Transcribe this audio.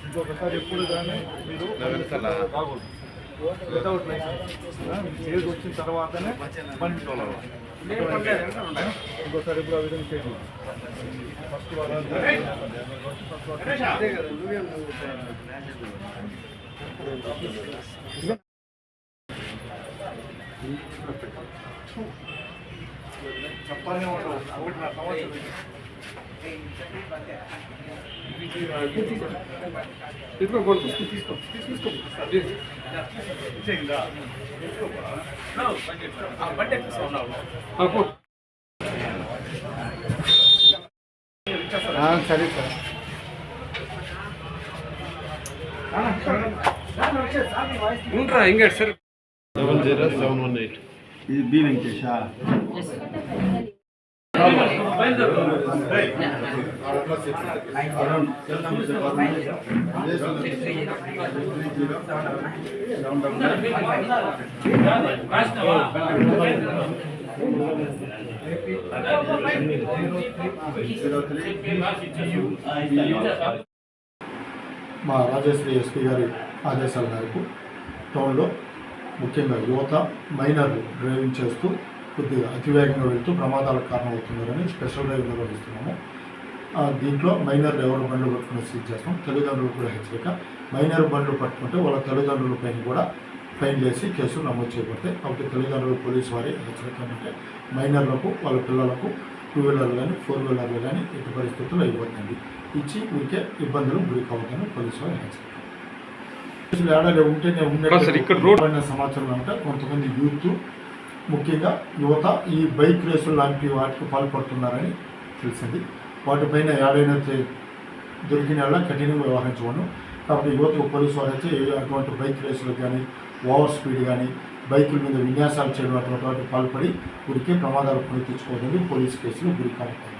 ఇంకొకసారి ఎప్పుడు కానీ మీరు వితౌట్ లైసెన్స్ ఏజ్ వచ్చిన తర్వాతనే తోలాలి ఇంకోసారి ఎప్పుడు ఆ విధంగా చేయండి ఫస్ట్ చెప్పాలి ఉండవు ఒకటి నా సమస్య తీసుకో కొడు తీసుకో తీసుకో తీసుకో ఇచ్చేయిందా సరే సార్ ఉంటా ఇంకా sir seven zero seven one eight ఇది బి వెంకటేష మా రాజశ్రీ ఎస్పీ గారి ఆదేశాల మేరకు టౌన్లో ముఖ్యంగా యువత మైనర్లు డ్రైవింగ్ చేస్తూ కొద్దిగా అతివేగంగా వెళ్తూ ప్రమాదాలకు కారణమవుతున్నారని స్పెషల్ డ్రైవ్ నిర్వహిస్తున్నాము దీంట్లో మైనర్లు ఎవరు బండ్లు పట్టుకుని సీజ్ చేస్తాం. తల్లిదండ్రులు కూడా హెచ్చరిక. మైనర్ బండ్లు పట్టుకుంటే వాళ్ళ తల్లిదండ్రుల పైన కూడా ఫైన్ వేసి కేసులు నమోదు చేయబడతాయి. కాబట్టి తల్లిదండ్రులు పోలీసు వారి హెచ్చరిక ఏంటంటే మైనర్లకు వాళ్ళ పిల్లలకు టూ వీలర్లు కానీ ఫోర్ వీలర్లు కానీ ఎట్టి పరిస్థితుల్లో ఇవ్వద్దండి. ఇచ్చి ఊరికే ఇబ్బందులు గురి కావద్దని పోలీసు వారి హెచ్చరిక. ఏడాది ఉంటేనే పడిన సమాచారం అంటే కొంతమంది యూత్ ముఖ్యంగా యువత ఈ బైక్ రేసులు లాంటి వాటికి పాల్పడుతున్నారని తెలిసింది. వాటిపైన ఏడైనా దొరికిన కఠినంగా వ్యవహరించవను కాబట్టి యువతకు పోలీసు వారు అయితే అటువంటి బైక్ రేసులు కానీ ఓవర్ స్పీడ్ కానీ బైకుల మీద విన్యాసాలు చేయడం అటువంటి వాటికి పాల్పడి ఊరికే ప్రమాదాలు కొని తెచ్చుకోవద్దని పోలీసు కేసులు గురి కావాలి